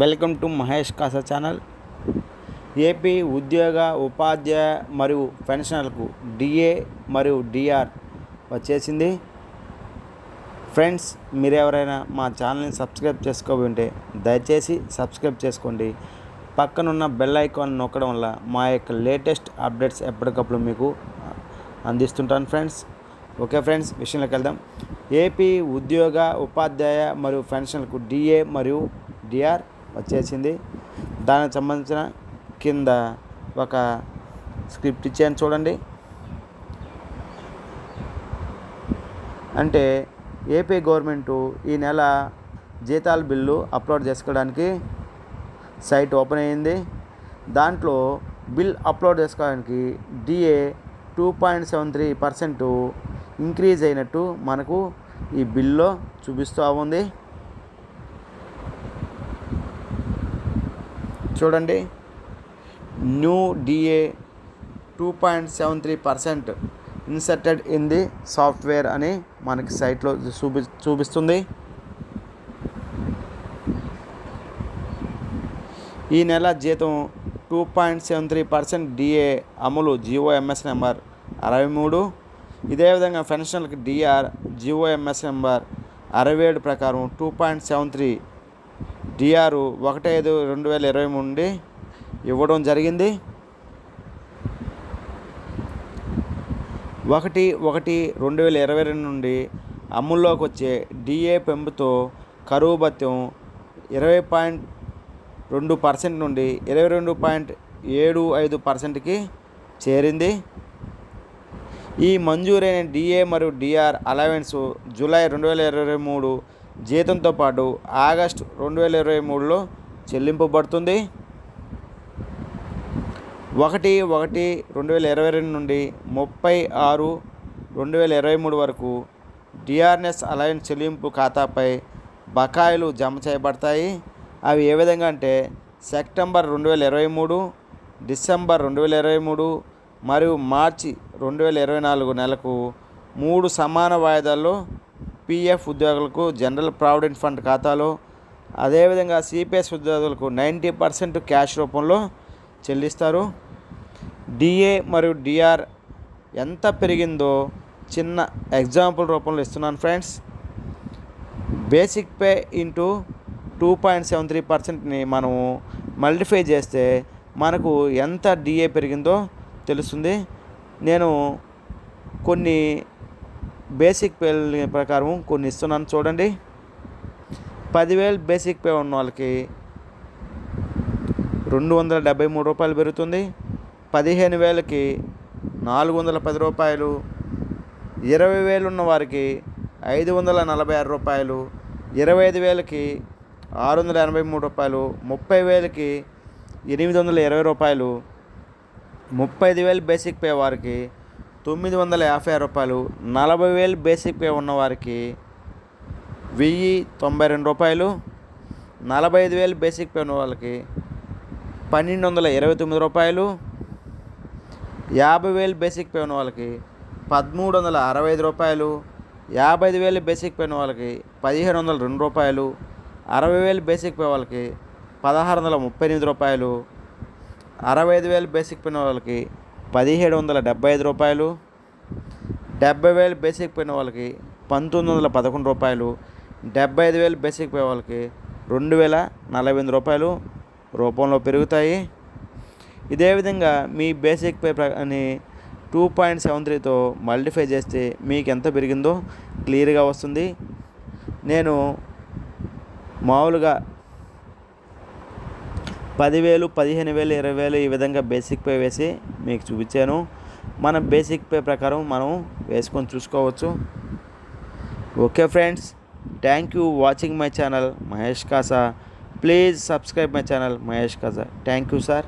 Welcome to Mahesh Kasa channel. AP ఉద్యోగ ఉపాధ్యాయ మరియు పెన్షనర్లకు డిఏ మరియు డిఆర్ వచ్చేసింది. ఫ్రెండ్స్ మీరు ఎవరైనా మా ఛానల్ని సబ్స్క్రైబ్ చేసుకోవి ఉంటే దయచేసి సబ్స్క్రైబ్ చేసుకోండి. పక్కనున్న బెల్ ఐకాన్ నొక్కడం వల్ల మా యొక్క లేటెస్ట్ అప్డేట్స్ ఎప్పటికప్పుడు మీకు అందిస్తుంటాను ఫ్రెండ్స్. ఓకే ఫ్రెండ్స్ విషయంలోకి వెళ్దాం. ఏపీ ఉద్యోగ ఉపాధ్యాయ మరియు పెన్షన్లకు డిఏ మరియు డిఆర్ వచ్చేసింది. దానికి సంబంధించిన కింద ఒక స్క్రిప్ట్ ఇచ్చాను చూడండి. అంటే ఏపీ గవర్నమెంటు ఈ నెల జీతాల బిల్లు అప్లోడ్ చేసుకోవడానికి సైట్ ఓపెన్ అయ్యింది. దాంట్లో బిల్ అప్లోడ్ చేసుకోవడానికి DA two point seven three percent increase అయినట్టు మనకు ఈ బిల్లో చూపిస్తూ ఉంది. చూడండి. New DA two point seven three percent inserted in the software అని మనకి సైట్లో చూపి చూపిస్తుంది. ఈ నెల జీతం two point seven three percent DA అమలు జిఓఎంఎస్ ఎంఎస్ నెంబర్ అరవై మూడు. ఇదే విధంగా పెన్షన్లకు డిఆర్ జిఓఎంఎస్ ఎంఎస్ నెంబర్ అరవై ఏడు ప్రకారం two point seven three DR ఒకటి ఐదు రెండు వేల ఇరవై మూడు నుండి ఇవ్వడం జరిగింది. ఒకటి ఒకటి రెండు వేల ఇరవై రెండు నుండి అమల్లోకి వచ్చే డిఏ పెంపుతో కరువు భత్యం ఇరవై పాయింట్ రెండు పర్సెంట్ నుండి ఇరవై రెండు పాయింట్ ఏడు ఐదు పర్సెంట్కి చేరింది. ఈ మంజూరైన డిఏ మరియు డిఆర్ అలవెన్స్ జూలై రెండు వేల ఇరవై మూడు జీతంతో పాటు ఆగస్టు రెండు వేల ఇరవై మూడులో చెల్లింపబడుతుంది. ఒకటి ఒకటి రెండు వేల ఇరవై రెండు నుండి ముప్పై ఆరు రెండు వేల ఇరవై మూడు వరకు డిఆర్ఎస్ అలయన్స్ చెల్లింపు ఖాతాపై బకాయిలు జమ చేయబడతాయి. అవి ఏ విధంగా అంటే సెప్టెంబర్ రెండు వేల ఇరవై మూడు డిసెంబర్ రెండు వేల ఇరవై మూడు మరియు మార్చి రెండు వేల ఇరవై నాలుగు నెలకు మూడు సమాన వాయిదాల్లో పిఎఫ్ ఉద్యోగులకు జనరల్ ప్రావిడెంట్ ఫండ్ ఖాతాలో అదేవిధంగా సిపిఎస్ ఉద్యోగులకు నైంటీ పర్సెంట్ క్యాష్ రూపంలో చెల్లిస్తారు. డిఏ మరియు డిఆర్ ఎంత పెరిగిందో చిన్న ఎగ్జాంపుల్ రూపంలో ఇస్తున్నాను friends. Basic pay into two point seven three పర్సెంట్ని మనము మల్టిఫై చేస్తే మనకు ఎంత డిఏ పెరిగిందో తెలుస్తుంది. నేను కొన్ని బేసిక్ పే ప్రకారం కొన్ని ఇస్తున్నాను చూడండి. పదివేలు బేసిక్ పే ఉన్న వాళ్ళకి రెండు వందల డెబ్బై మూడు రూపాయలు పెరుగుతుంది. పదిహేను వేలకి నాలుగు వందల పది రూపాయలు. ఇరవై వేలు ఉన్న వారికి ఐదు వందల నలభై ఆరు రూపాయలు. ఇరవై ఐదు వేలకి ఆరు వందల ఎనభై మూడు రూపాయలు. ముప్పై వేలకి ఎనిమిది వందల ఇరవై రూపాయలు. ముప్పై ఐదు వేలు బేసిక్ పే వారికి తొమ్మిది వందల యాభై రూపాయలు నలభై వేలు బేసిక్ పే ఉన్నవారికి వెయ్యి తొంభై రెండు రూపాయలు నలభై ఐదు వేలు బేసిక్ పే ఉన్న వాళ్ళకి పన్నెండు వందల ఇరవై తొమ్మిది రూపాయలు యాభై వేలు బేసిక్ పే ఉన్న వాళ్ళకి పదమూడు వందల అరవై ఐదు రూపాయలు యాభై ఐదు వేలు బేసిక్ పే ఉన్న వాళ్ళకి పదిహేను వందల రెండు రూపాయలు అరవై వేలు బేసిక్ పే వాళ్ళకి పదహారు వందల ముప్పై ఎనిమిది రూపాయలు అరవై ఐదు వేలు బేసిక్ పే ఉన్న వాళ్ళకి పదిహేడు వందల డెబ్బై ఐదు రూపాయలు డెబ్బై వేలు బేసిక్ పోయిన వాళ్ళకి పంతొమ్మిది వందల పదకొండు రూపాయలు డెబ్బై ఐదు వేలు బేసిక్ పోయే వాళ్ళకి రెండు వేల నలభై ఎనిమిది రూపాయలు రూపంలో పెరుగుతాయి. ఇదే విధంగా మీ బేసిక్ పే అని టూ పాయింట్ సెవెన్ త్రీతో మల్టిఫై చేస్తే మీకు ఎంత పెరిగిందో క్లియర్గా వస్తుంది. నేను మామూలుగా పదివేలు పదిహేను వేలు ఇరవై వేలు ఈ విధంగా బేసిక్ పే వేసి మీకు చూపించాను. మన బేసిక్ పే ప్రకారం మనం వేసుకొని చూసుకోవచ్చు. Okay friends thank you watching my channel Mahesh Kasa please subscribe my channel Mahesh Kasa thank you sir